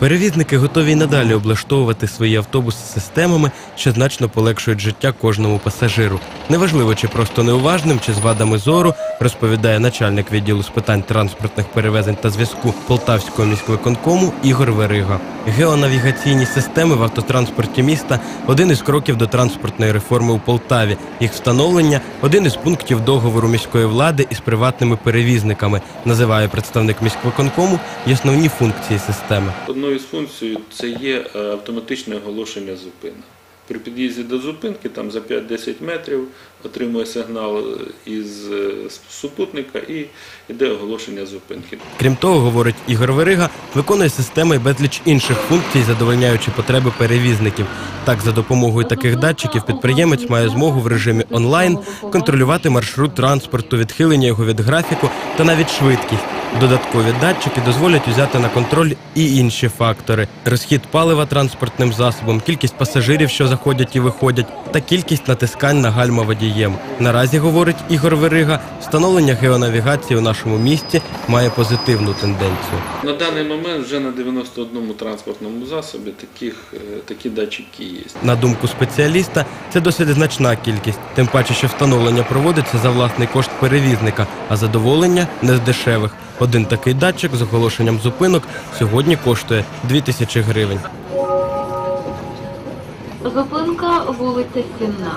Перевізники готові й надалі облаштовувати свої автобуси системами, що значно полегшують життя кожному пасажиру. Неважливо, чи просто неуважним, чи з вадами зору, розповідає начальник відділу з питань транспортних перевезень та зв'язку Полтавського міськвиконкому Ігор Верига. Геонавігаційні системи в автотранспорті міста один із кроків до транспортної реформи у Полтаві. Їх встановлення один із пунктів договору міської влади із приватними перевізниками, називає представник міськвиконкому і основні функції системи. Одною з функцій це є е, автоматичне оголошення зупинок. При під'їзді до зупинки там за 5-10 метрів отримує сигнал е, із е, супутника і йде оголошення зупинки. Крім того, говорить Ігор Верига, виконує система й безліч інших функцій, задовольняючи потреби перевізників. Так, за допомогою таких датчиків підприємець має змогу в режимі онлайн контролювати маршрут транспорту, відхилення його від графіку та навіть швидкість. Додаткові датчики дозволять взяти на контроль і інші фактори: розхід палива транспортним засобом, кількість пасажирів, що заходять і виходять, та кількість натискань на гальма водієм. Наразі говорить Ігор Верига, встановлення геонавігації у нашому місті має позитивну тенденцію. На даний момент вже на 91 транспортному засобі таких, е, такі датчики є. На думку спеціаліста, це досить значна кількість, тим паче, що встановлення проводиться за власний кошт перевізника, а задоволення не з дешевих. Один такий датчик з оголошенням зупинок сьогодні коштує 2000 гривень. Зупинка вулиця Стінна.